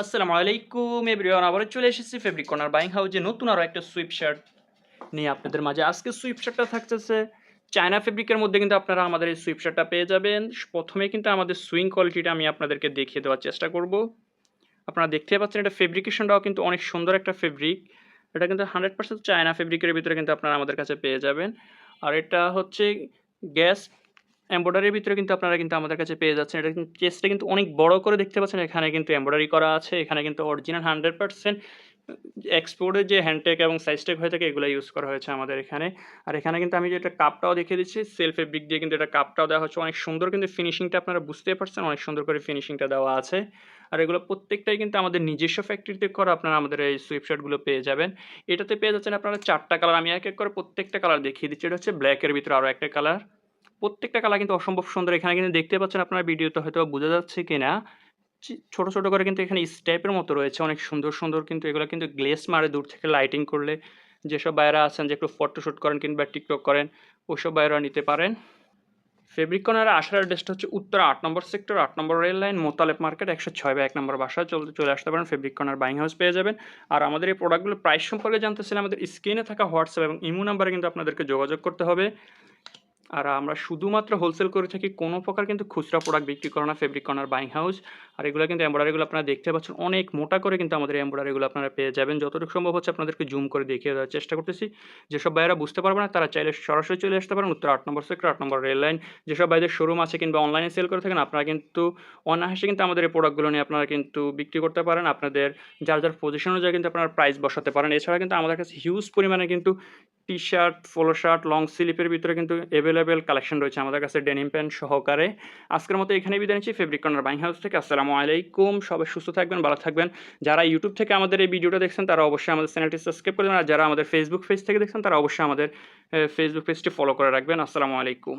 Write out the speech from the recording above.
আসসালামু আলাইকুম, এভরিওয়ান আবার চলে এসেছি ফেব্রিক কর্নার বাইং হাউজে নতুন আরও একটা সুইপ শার্ট নিয়ে আপনাদের মাঝে। আজকে সুইপ শার্টটা থাকতেছে চায়না ফেব্রিকের মধ্যে, কিন্তু আপনারা আমাদের এই সুইপ শার্টটা পেয়ে যাবেন। প্রথমে কিন্তু আমাদের সুইং কোয়ালিটিটা আমি আপনাদেরকে দেখিয়ে দেওয়ার চেষ্টা করব। আপনারা দেখতে পাচ্ছেন এটা ফেব্রিকেশনটাও কিন্তু অনেক সুন্দর একটা ফেব্রিক এটা কিন্তু হান্ড্রেড পার্সেন্ট চায়না ফেব্রিকের ভিতরে কিন্তু আপনারা আমাদের কাছে পেয়ে যাবেন। আর এটা হচ্ছে গ্যাস এমব্রয়ডারির ভিতরে কিন্তু আপনারা কিন্তু আমাদের কাছে পেয়ে যাচ্ছেন। এটা কিন্তু চেস্টটা কিন্তু অনেক বড় করে দেখতে পাচ্ছেন। এখানে কিন্তু এমব্রয়ডারি করা আছে। এখানে কিন্তু অরিজিনাল হান্ড্রেড পার্সেন্ট এক্সপোর্টের যে হ্যান্ডটেক এবং সাইজটেক হয়ে থাকে, এগুলো ইউজ করা হয়েছে আমাদের এখানে। আর এখানে কিন্তু আমি যেটা কাপটাও দেখিয়ে দিচ্ছি সেলফ ফেব্রিক দিয়ে কিন্তু এটা কাপটাও দেওয়া হচ্ছে। অনেক সুন্দর কিন্তু ফিনিশিংটা আপনারা বুঝতে পারছেন, অনেক সুন্দর করে ফিনিশিংটা দেওয়া আছে। আর এগুলো প্রত্যেকটাই কিন্তু আমাদের নিজস্ব ফ্যাক্টরিতে করা আপনারা আমাদের এই সুইপশার্টগুলো পেয়ে যাবেন। এটাতে পেয়ে যাচ্ছেন আপনারা চারটা কালার আমি এক এক করে প্রত্যেকটা কালার দেখিয়ে দিচ্ছি। এটা হচ্ছে ব্ল্যাকের ভিতরে আরও একটা কালার প্রত্যেকটা কালার কিন্তু অসম্ভব সুন্দর। এখানে কিন্তু দেখতে পাচ্ছেন আপনার ভিডিওতে হয়তো বোঝা যাচ্ছে কি না ছোট ছোট করে কিন্তু এখানে স্টেপের মতো রয়েছে। অনেক সুন্দর সুন্দর কিন্তু এগুলো কিন্তু গ্লেস মারে দূর থেকে লাইটিং করলে। যেসব বাইরা আছেন যে একটু ফটোশ্যুট করেন কিংবা টিকটক করেন ওইসব বাইরা নিতে পারেন। ফেব্রিক কর্নারে আসার অ্যাড্রেসটা হচ্ছে উত্তর আট নম্বর সেক্টর আট number rail line Motaleb market একশো ছয় বা এক নম্বর বাসা। চলতে চলে আসতে পারেন ফেব্রিক কর্নার বাইং হাউস পেয়ে যাবেন। আর আমাদের এই প্রোডাক্টগুলোর প্রাইস সম্পর্কে জানতে চাইলে আমাদের স্ক্রিনে থাকা হোয়াটসঅ্যাপ এবং ইমো নাম্বারে কিন্তু আপনাদেরকে যোগাযোগ করতে হবে। আর আমরা শুধুমাত্র হোলসেল করে থাকি, কোনো প্রকার কিন্তু খুচরা প্রোডাক্ট বিক্রি করে না ফেব্রিক কর্নার বাইং হাউস আর এগুলো কিন্তু এমব্রয়ডারিগুলো আপনারা দেখতে পাচ্ছেন, অনেক মোটা করে কিন্তু আমাদের এমব্রয়ডারিগুলো আপনারা পেয়ে যাবেন। যতটুকু সম্ভব হচ্ছে আপনাদেরকে জুম করে দেখিয়ে দেওয়ার চেষ্টা করতেছি। যেসব ভাইয়েরা বুঝতে পারবে না, তারা চাইলে সরাসরি চলে আসতে পারেন। উত্তর আট নম্বর সেক্টর আট নম্বর রেল লাইন যেসব ভাইদের শোরুম আছে কিংবা অনলাইনে সেল করে থাকেন, আপনারা কিন্তু অনায়াসে কিন্তু আমাদের এই প্রোডাক্টগুলো নিয়ে আপনারা কিন্তু বিক্রি করতে পারেন। আপনাদের যার যার পজিশন অনুযায়ী কিন্তু আপনারা প্রাইস বসাতে পারেন। এছাড়া কিন্তু আমাদের কাছে হিউজ পরিমাণে কিন্তু T shirt polo shirt long স্লিপের ভিতরে কিন্তু অ্যাভেলেবেল কালেকশন রয়েছে আমাদের কাছে ডেনিম প্যান্ট সহকারে। আজকের মতো এখানে বিদায় নিচ্ছি। ফেব্রিক কর্নার বাইং হাউস থেকে আসসালামু আলাইকুম। সবাই সুস্থ থাকবেন, ভালো থাকবেন। যারা ইউটিউব থেকে আমাদের এই ভিডিওটা দেখছেন, তারা অবশ্যই আমাদের চ্যানেলটি সাবস্ক্রাইব করবেন। আর যারা আমাদের ফেসবুক পেজ থেকে দেখছেন, তারা অবশ্যই আমাদের ফেসবুক পেজটি ফলো করে রাখবেন। আসসালামু আলাইকুম।